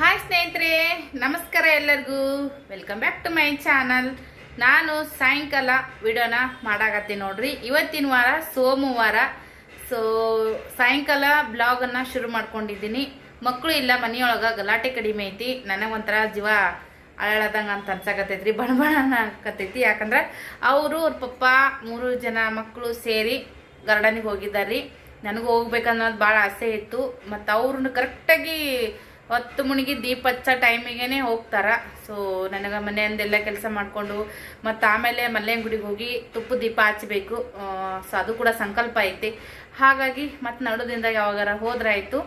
Hi ಸ್ನೇಹಿತರೆ. ನಮಸ್ಕಾರ ಎಲ್ಲರಿಗೂ. Welcome back to my channel ನಾನು ಸಾಯಂಕಾಲ ವಿಡಿಯೋನ ಮಾಡಾಕತ್ತೀನಿ ನೋಡ್ರಿ. ಇವತ್ತಿನ ವಾರ, ಸೋಮವಾರ. ಸೊ ಸಾಯಂಕಾಲ ಬ್ಲಾಗನ್ನು ಶುರು ಮಾಡ್ಕೊಂಡಿದ್ದೀನಿ. ಮಕ್ಕಳು ಇಲ್ಲ, ಮನೆಯೊಳಗೆ ಗಲಾಟೆ ಕಡಿಮೆ ಐತಿ. ನನಗೆ ಒಂಥರ ಜೀವ ಅಳದಂಗೆ ಅಂತ ಅನ್ಸಕತ್ತೈತ್ರಿ ಬಣ ಬಣ ಅನ್ನಕತ್ತೈತಿ ಯಾಕಂದ್ರೆ ಅವರು, ಅವ್ರ ಪಪ್ಪ ಮೂರು ಜನ ಮಕ್ಕಳು ಸೇರಿ ಗಾರ್ಡನಿಗೆ ಹೋಗಿದ್ದಾರೆ ನನಗೂ ಹೋಗ್ಬೇಕನ್ನೋದು ಭಾಳ ಆಸೆ ಇತ್ತು. ಮತ್ತು ಅವ್ರನ್ನ ಕರೆಕ್ಟಾಗಿ ಹೊತ್ತು ಮುಣಗಿ ದೀಪ ಹಚ್ಚೋ ಟೈಮಿಗೆ ಹೋಗ್ತಾರ. ಸೊ ನನಗೆ ಮನೆಯಂದೆಲ್ಲ ಕೆಲಸ ಮಾಡಿಕೊಂಡು, ಮತ್ತು ಆಮೇಲೆ ಮಲ್ಲೇನ ಗುಡಿಗೆ ಹೋಗಿ ತುಪ್ಪ ದೀಪ ಹಚ್ಚಬೇಕು ಸೊ, ಅದು ಕೂಡ ಸಂಕಲ್ಪ ಐತಿ. ಹಾಗಾಗಿ ಮತ್ತು ನಡುದಿಂದ ಯಾವಾಗಾರ ಹೋದ್ರಾಯಿತು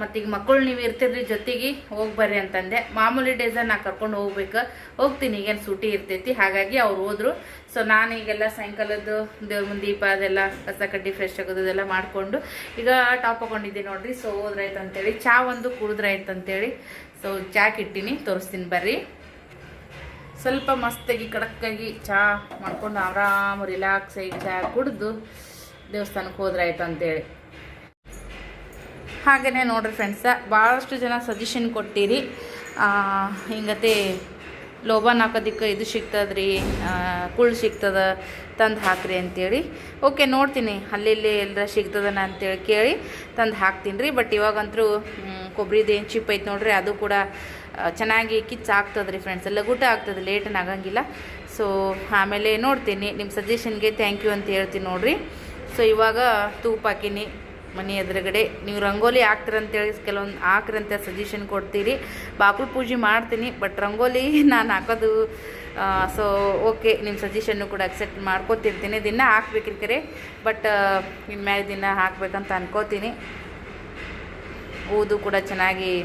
ಮತ್ತು ಈಗ ಮಕ್ಕಳು ನೀವು ಇರ್ತಿದ್ರಿ ಜೊತೆಗೆ ಹೋಗಿ ಬರ್ರಿ ಅಂತಂದೆ. ಮಾಮೂಲಿ ಡೇಸಲ್ಲಿ ನಾ ಕರ್ಕೊಂಡು ಹೋಗ್ಬೇಕು. ಹೋಗ್ತೀನಿ, ಈಗೇನು ಸೂಟಿ ಇರ್ತೈತಿ. ಹಾಗಾಗಿ ಅವ್ರು ಹೋದರು. ಸೊ ನಾನು ಈಗೆಲ್ಲ ಸಾಯಂಕಾಲದ್ದು ದೇವ್ರ ಮುಂದೆ ದೀಪ ಅದೆಲ್ಲ ಕಸ ಕಡ್ಡಿ ಫ್ರೆಶ್ ಆಗೋದು ಅದೆಲ್ಲ ಮಾಡಿಕೊಂಡು, ಈಗ ಟಾಪ್ ಹಾಕೊಂಡಿದ್ದೀನಿ ನೋಡ್ರಿ. ಸೊ ಹೋದ್ರಾಯ್ತು ಅಂತೇಳಿ ಚಾ ಒಂದು ಕುಡಿದ್ರಾಯ್ತು ಅಂತೇಳಿ ಸೊ ಚಾಕ್ ಇಟ್ಟಿನಿ. ತೋರಿಸ್ತೀನಿ ಬರ್ರಿ. ಸ್ವಲ್ಪ ಮಸ್ತಾಗಿ ಕಡಕ್ಕಾಗಿ ಚಹಾ ಮಾಡ್ಕೊಂಡು ಆರಾಮ ರಿಲ್ಯಾಕ್ಸ್ ಆಗಿ ಚಹಾ ಕುಡಿದು ದೇವಸ್ಥಾನಕ್ಕೆ ಹೋದ್ರಾಯ್ತು ಅಂತೇಳಿ. ಹಾಗೆಯೇ ನೋಡ್ರಿ ಫ್ರೆಂಡ್ಸ ಭಾಳಷ್ಟು ಜನ ಸಜೆಷನ್ ಕೊಟ್ಟಿರಿ. ಹಿಂಗತೆ ಲೋಬನ್ ಹಾಕೋದಕ್ಕೆ ಇದು ಸಿಗ್ತದ್ರಿ ಕುಳ್ಳು ಸಿಗ್ತದ, ತಂದು ಹಾಕ್ರಿ ಅಂತೇಳಿ. ಓಕೆ ನೋಡ್ತೀನಿ ಅಲ್ಲಿ ಎಲ್ಲರ ಸಿಗ್ತದನ ಅಂತೇಳಿ ಕೇಳಿ ತಂದು ಹಾಕ್ತೀನಿ ರೀ ಬಟ್ ಇವಾಗಂತೂ ಕೊಬ್ಬರಿದು ಏನು ಚಿಪ್ ಐತೆ ನೋಡ್ರಿ, ಅದು ಕೂಡ ಚೆನ್ನಾಗಿ ಕಿಚ್ಚು ಆಗ್ತದೆ ರೀ ಫ್ರೆಂಡ್ಸ್ ಲಘುಟ ಆಗ್ತದೆ ಲೇಟನ್ ಆಗಂಗಿಲ್ಲ. ಸೊ ಆಮೇಲೆ ನೋಡ್ತೀನಿ ನಿಮ್ಮ ಸಜೆಷನ್ಗೆ ಥ್ಯಾಂಕ್ ಯು ಅಂತ ಹೇಳ್ತೀನಿ ನೋಡ್ರಿ. ಸೊ ಇವಾಗ ತೂಪ ಹಾಕಿನಿ, ಮನೆ ಎದುರುಗಡೆ. ನೀವು ರಂಗೋಲಿ ಹಾಕ್ತಿರಂತೇಳಿ, ಕೆಲವೊಂದು ಹಾಕ್ರಂತ ಸಜೆಷನ್ ಕೊಡ್ತೀರಿ. ಬಾಕುಳು ಪೂಜೆ ಮಾಡ್ತೀನಿ ಬಟ್ ರಂಗೋಲಿ ನಾನು ಹಾಕೋದು ಸೊ ಓಕೆ ನಿಮ್ಮ ಸಜೆಷನ್ನು ಕೂಡ ಅಕ್ಸೆಪ್ಟ್ ಮಾಡ್ಕೋತಿರ್ತೀನಿ. ದಿನ ಹಾಕ್ಬೇಕಿರ್ಕರೆ ಬಟ್ ಇನ್ಮೇಲೆ ದಿನ ಹಾಕ್ಬೇಕಂತ ಅನ್ಕೋತೀನಿ. ಊದು ಕೂಡ ಚೆನ್ನಾಗಿ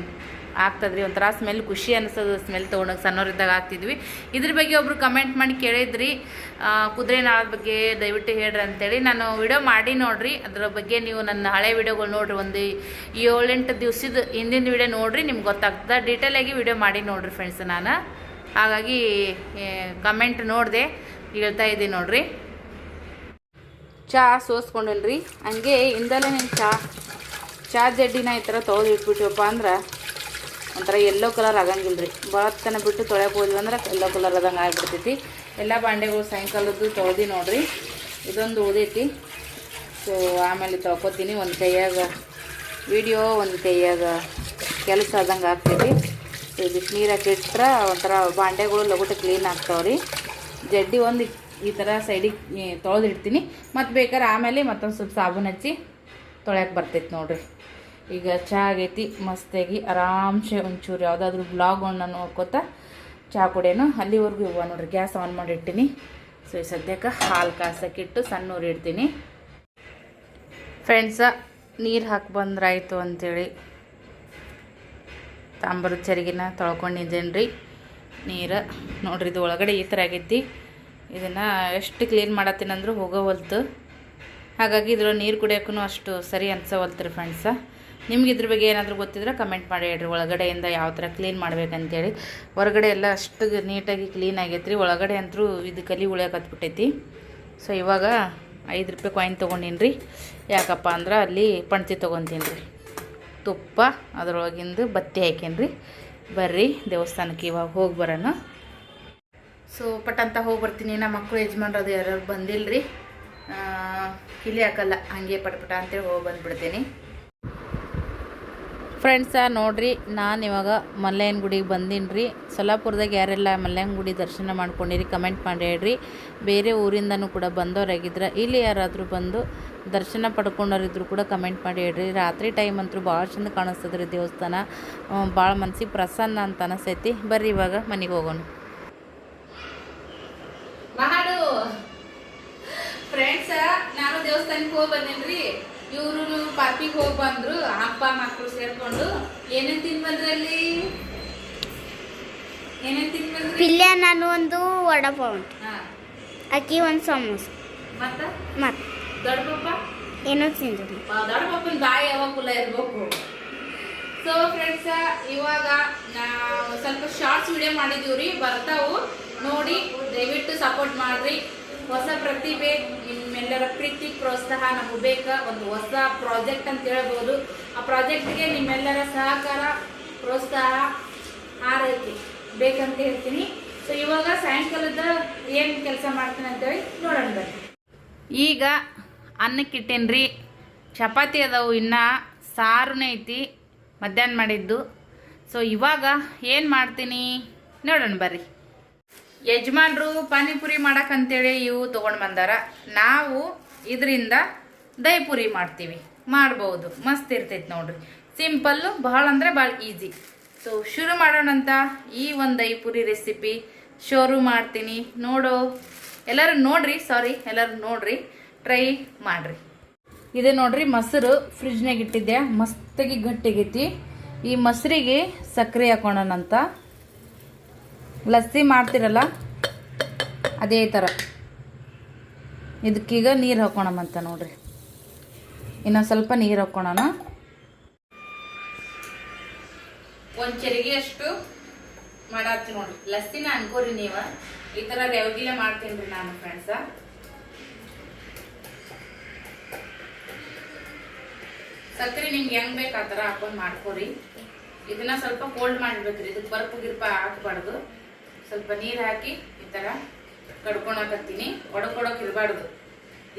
ಆಗ್ತದ್ರಿ ಒಂಥರ ಸ್ಮೆಲ್ ಖುಷಿ ಅನಿಸೋದು ಸ್ಮೆಲ್ ತೊಗೊಂಡೋಗಿ ಸಣ್ಣವರಿದ್ದಾಗ ಆಗ್ತಿದ್ವಿ. ಇದ್ರ ಬಗ್ಗೆ ಒಬ್ರು ಕಮೆಂಟ್ ಮಾಡಿ ಕೇಳಿದ್ರಿ. ಆ, ಕುದುರೆ ನಾಳದ ಬಗ್ಗೆ ದಯವಿಟ್ಟು ಹೇಳ್ರಿ ಅಂತೇಳಿ. ನಾನು ವಿಡಿಯೋ ಮಾಡಿ ನೋಡ್ರಿ. ಅದ್ರ ಬಗ್ಗೆ ನೀವು ನನ್ನ ಹಳೆ ವಿಡಿಯೋಗಳು ನೋಡ್ರಿ. ಒಂದು ಏಳೆಂಟು ದಿವ್ಸದ ಹಿಂದಿನ ವಿಡಿಯೋ ನೋಡ್ರಿ ನಿಮ್ಗೆ ಗೊತ್ತಾಗ್ತದೆ. ಡೀಟೇಲಾಗಿ ವಿಡಿಯೋ ಮಾಡಿ ನೋಡ್ರಿ ಫ್ರೆಂಡ್ಸ್ ನಾನು. ಹಾಗಾಗಿ ಕಮೆಂಟ್ ನೋಡಿದೆ ಹೇಳ್ತಾ ಇದ್ದೀನಿ ನೋಡ್ರಿ. ಚಹಾ ಸೋಸ್ಕೊಂಡೇನ್ರಿ. ಹಂಗೆ ಇಂದಲೇ నేను ಚಹಾ ಚಹಾ ಜಡ್ಡಿನ ಈ ಥರ ತೊಳೆದು ಇಟ್ಬಿಟ್ಟಿವಪ್ಪ ಅಂದ್ರೆ ಒಂಥರ ಎಲ್ಲೋ ಕಲರ್ ಆಗಂಗಿಲ್ಲ ರೀ. ಭಾಳತ್ತನ ಬಿಟ್ಟು ತೊಳ್ಯಕ್ಕೆ ಹೋದ್ವಿ ಅಂದ್ರೆ ಎಲ್ಲೋ ಕಲರ್ ಆದಂಗೆ ಆಗಿಬಿಡ್ತೈತಿ. ಎಲ್ಲ ಬಾಂಡೆಗಳು ಸಾಯಂಕಾಲದ್ದು ತೊಳೆದು ನೋಡಿರಿ. ಇದೊಂದು ಉಳಿದೈತಿ ಸೊ ಆಮೇಲೆ ತೊಳ್ಕೊತೀನಿ. ಒಂದು ಕೈಯಾಗ ವಿಡಿಯೋ ಒಂದು ಕೈಯಾಗ ಕೆಲಸ ಆದಂಗೆ ಆಗ್ತೈತಿ. ಸೊ ನೀರು ಹಾಕಿಟ್ರೆ ಒಂಥರ ಬಾಂಡೆಗಳು ಲಗುಟ ಕ್ಲೀನ್ ಆಗ್ತಾವ್ರಿ. ಜಡ್ಡಿ ಒಂದು ಈ ಥರ ಸೈಡಿಗೆ ತೊಳೆದಿಡ್ತೀನಿ. ಮತ್ತು ಬೇಕಾದ್ರೆ ಆಮೇಲೆ ಮತ್ತೊಂದು ಸ್ವಲ್ಪ ಸಾಬೂನು ಹಚ್ಚಿ ತೊಳೆಯಕ್ಕೆ ಬರ್ತೈತೆ ನೋಡ್ರಿ. ಈಗ ಚಹಾ ಆಗೈತಿ, ಮಸ್ತಾಗಿ, ಆರಾಮ್ಸೆ ಒಂಚೂರು ಯಾವುದಾದ್ರೂ ಬ್ಲಾಗ್ಗಳನ್ನ ನೋಡ್ಕೊತ ಚಹಾ ಕುಡಿಯೋನು ಅಲ್ಲಿವರೆಗೂ ಇವ ನೋಡ್ರಿ, ಗ್ಯಾಸ್ ಆನ್ ಮಾಡಿಟ್ಟಿನಿ ಸೊ ಈ ಸದ್ಯಕ್ಕೆ ಹಾಲು ಕಾಸಕ್ಕಿಟ್ಟು ಸಣ್ಣ ಇಡ್ತೀನಿ. ಫ್ರೆಂಡ್ಸ ನೀರು ಹಾಕಿ ಬಂದ್ರಾಯ್ತು ಅಂಥೇಳಿ ತಾಂಬರದ ಚರಿಗಿನ ತೊಳ್ಕೊಂಡಿದ್ದೇನೆ ರೀ ನೀರು ನೋಡ್ರಿ, ಇದು ಒಳಗಡೆ ಈ ಥರ ಆಗೈತಿ. ಇದನ್ನು ಎಷ್ಟು ಕ್ಲೀನ್ ಮಾಡತ್ತೀನಂದ್ರೂ ಹೋಗೋವಲ್ತು. ಹಾಗಾಗಿ ಇದ್ರ ನೀರು ಕುಡಿಯೋಕ್ಕೂ ಅಷ್ಟು ಸರಿ ಅನ್ಸವಲ್ತು ರೀ ಫ್ರೆಂಡ್ಸ ನಿಮ್ಗೆ ಇದ್ರ ಬಗ್ಗೆ ಏನಾದರೂ ಗೊತ್ತಿದ್ರೆ ಕಮೆಂಟ್ ಮಾಡಿ ಹೇಳ್ರಿ. ಒಳಗಡೆಯಿಂದ ಯಾವ ಥರ ಕ್ಲೀನ್ ಮಾಡ್ಬೇಕಂತೇಳಿ. ಹೊರಗಡೆ ಎಲ್ಲ ಅಷ್ಟು ನೀಟಾಗಿ ಕ್ಲೀನ್ ಆಗೈತೆ ರೀ ಒಳಗಡೆ ಅಂತೂ ಇದು ಕಲಿ ಉಳಿಯಕತ್ಬಿಟ್ಟೈತಿ ಸೊ ಇವಾಗ ಐದು ರೂಪಾಯಿ ಕಾಯಿನ್ ತೊಗೊಂಡಿನಿ ಯಾಕಪ್ಪ ಅಂದ್ರೆ ಅಲ್ಲಿ ಪಣ್ತಿ ತೊಗೊತೀನಿ ರೀ ತುಪ್ಪ, ಅದರೊಳಗಿಂದು ಬತ್ತಿ ಹಾಕೀನಿ ರೀ ಬರ್ರಿ ದೇವಸ್ಥಾನಕ್ಕೆ ಇವಾಗ ಹೋಗಿ ಬರೋಣ. ಸೊ ಪಟ್ಟಂತ ಹೋಗಿ ಬರ್ತೀನಿ. ನಮ್ಮ ಮಕ್ಕಳು ಯಜಮಾನ್ರದು ಯಾರು ಬಂದಿಲ್ಲ ರೀ ಕಿಲಿ ಹಾಕಲ್ಲ. ಹಾಗೆ ಪಟಪಟ ಅಂತೇಳಿ ಹೋಗಿ ಬಂದುಬಿಡ್ತೀನಿ. ಫ್ರೆಂಡ್ಸ ನೋಡ್ರಿ, ನಾನು ಇವಾಗ ಮಲ್ಲಯ್ಯನ ಗುಡಿಗೆ ಬಂದೀನಿ ರೀ ಸೊಲ್ಲಾಪುರದಾಗ ಯಾರೆಲ್ಲ ಮಲ್ಲಯ್ಯನ ಗುಡಿ ದರ್ಶನ ಮಾಡ್ಕೊಂಡಿರಿ ಕಮೆಂಟ್ ಮಾಡಿ ಹೇಳ್ರಿ. ಬೇರೆ ಊರಿಂದನೂ ಕೂಡ ಬಂದವರಾಗಿದ್ರೆ, ಇಲ್ಲಿ ಯಾರಾದರೂ ಬಂದು ದರ್ಶನ ಪಡ್ಕೊಂಡವರಿದ್ರು ಕೂಡ ಕಮೆಂಟ್ ಮಾಡಿ ಹೇಳ್ರಿ. ರಾತ್ರಿ ಟೈಮ್ ಅಂತೂ ಭಾಳ ಚಂದ ಕಾಣಿಸ್ತದೆ ರೀ ದೇವಸ್ಥಾನ ಭಾಳ ಮನಸ್ಸಿಗೆ ಪ್ರಸನ್ನ ಅಂತ ಅನಿಸೈತಿ ಬರ್ರಿ ಇವಾಗ ಮನೆಗೆ ಹೋಗೋಣ. ಫ್ರೆಂಡ್ಸ ನಾನು ದೇವಸ್ಥಾನಕ್ಕೆ ಹೋಗಿ ಬಂದೇನ್ರಿ. ಇವರು ಪಾರ್ಕಿಗೆ ಹೋಗಿ ಬಂದ್ರು ಅಪ್ಪ ಮಕ್ಕಳು ಸೇರ್ಕೊಂಡು. ಏನೇನ್ ತಿನ್ ಬಂದ್ರಿ ಅಲ್ಲಿ? ಏನೇನ್ ತಿನ್ ಬಂದ್ರಿ ಪಿಲ್ಲೆ ನಾನು ಒಂದು ವಡಪಾವ್ ಅಕ್ಕಿ ಒಂದು ಸಮೋಸ. ಮತ್ತ? ಮತ್ತೆ ದೊಡ್ಡ ಪಪ್ಪ? ಏನೋ ತಿಂದ್ರಿ ದೊಡ್ಡ ಪಪ್ಪನ ಬಾಯಿ ಯಾವಾಗ ಕುಲ ಇರ್ಬೇಕು? ಸೊ ಫ್ರೆಂಡ್ಸ್ ಇವಾಗ ಸ್ವಲ್ಪ ಶಾರ್ಟ್ಸ್ ವಿಡಿಯೋ ಮಾಡಿದೀವ್ರಿ ಬರ್ತಾವು. ನೋಡಿ ದಯವಿಟ್ಟು ಸಪೋರ್ಟ್ ಮಾಡ್ರಿ. ಹೊಸ ಪ್ರತಿಭೆ ನಿಮ್ಮೆಲ್ಲರ ಪ್ರೀತಿ, ಪ್ರೋತ್ಸಾಹ, ನಮಗೆ ಬೇಕ ಒಂದು ಹೊಸ ಪ್ರಾಜೆಕ್ಟ್ ಅಂತ ಹೇಳ್ಬೋದು. ಆ ಪ್ರಾಜೆಕ್ಟ್ಗೆ ನಿಮ್ಮೆಲ್ಲರ ಸಹಕಾರ, ಪ್ರೋತ್ಸಾಹ ಆರೈತಿ ಬೇಕಂತ ಹೇಳ್ತೀನಿ. ಸೊ ಇವಾಗ ಸಾಯಂಕಾಲದ ಏನು ಕೆಲಸ ಮಾಡ್ತೀನಿ ಅಂತೇಳಿ ನೋಡೋಣ ಬರ್ರಿ ಈಗ ಅನ್ನಕ್ಕೆ ರೀ. ಚಪಾತಿ ಅದಾವು ಇನ್ನು, ಸಾರುನೇ ಐತಿ, ಮಧ್ಯಾಹ್ನ ಮಾಡಿದ್ದು. ಸೊ ಇವಾಗ ಏನು ಮಾಡ್ತೀನಿ ನೋಡೋಣ ಬರ್ರಿ. ಯಜಮಾನ್ರು ಪಾನಿಪುರಿ ಮಾಡಕ್ಕಂತೇಳಿ ಇವು ತೊಗೊಂಡು ಬಂದಾರ. ನಾವು ಇದರಿಂದ ದಹಿಪುರಿ ಮಾಡ್ತೀವಿ. ಮಾಡ್ಬೋದು. ಮಸ್ತ್ ಇರ್ತೈತೆ ನೋಡ್ರಿ. ಸಿಂಪಲ್ಲು ಭಾಳ ಅಂದರೆ ಭಾಳ ಈಸಿ ಸೊ ಶುರು ಮಾಡೋಣಂತ ಈ ಒಂದು ದಹಿಪುರಿ ರೆಸಿಪಿ ಶೋರು ಮಾಡ್ತೀನಿ. ನೋಡೋ, ಎಲ್ಲರೂ ನೋಡ್ರಿ ಸಾರಿ ಎಲ್ಲರೂ ನೋಡ್ರಿ. ಟ್ರೈ ಮಾಡ್ರಿ. ಇದು ನೋಡ್ರಿ, ಮೊಸರು ಫ್ರಿಜ್ನಾಗ ಇಟ್ಟಿದ್ದೆ. ಮಸ್ತಾಗಿ ಗಟ್ಟಿಗೈತಿ. ಈ ಮೊಸರಿಗೆ ಸಕ್ಕರೆ ಹಾಕೋಣಂತ ಲಸ್ಸಿ ಮಾಡ್ತಿರಲ್ಲ? ಅದೇ ಥರ ಇದಕ್ಕೀಗ ನೀರು ಹಾಕೋಣಮ್ಮಂತ ನೋಡ್ರಿ. ಇನ್ನೊಂದು ಸ್ವಲ್ಪ ನೀರು ಹಾಕೋಣ ಒಂದು ಚರಿಗೆ ಅಷ್ಟು ನೋಡ್ರಿ. ಲಸ್ಸಿನ ಅನ್ಕೋರಿ ನೀವು. ಈ ಥರ ರೆವಗಿಲ್ಲ ಮಾಡ್ತೀನಿ ರೀ ನಾನು ಫ್ರೆಂಡ್ಸ ಸಕ್ಕರೆ ನಿಮ್ಗೆ ಹೆಂಗ್ ಬೇಕು ಆ ಥರ ಹಾಕೊಂಡು ಮಾಡ್ಕೋರಿ. ಇದನ್ನ ಸ್ವಲ್ಪ ಕೋಲ್ಡ್ ಮಾಡಿಬೇಕ್ರಿ. ಇದಕ್ಕೆ ಬರ್ಪು ಗಿರ್ಪ ಹಾಕಬಾರ್ದು. ಸ್ವಲ್ಪ ನೀರು ಹಾಕಿ ಈ ಥರ ಕಡ್ಕೊಳಕತ್ತೀನಿ. ಒಡಕೊಡಕ್ ಇರಬಾರ್ದು.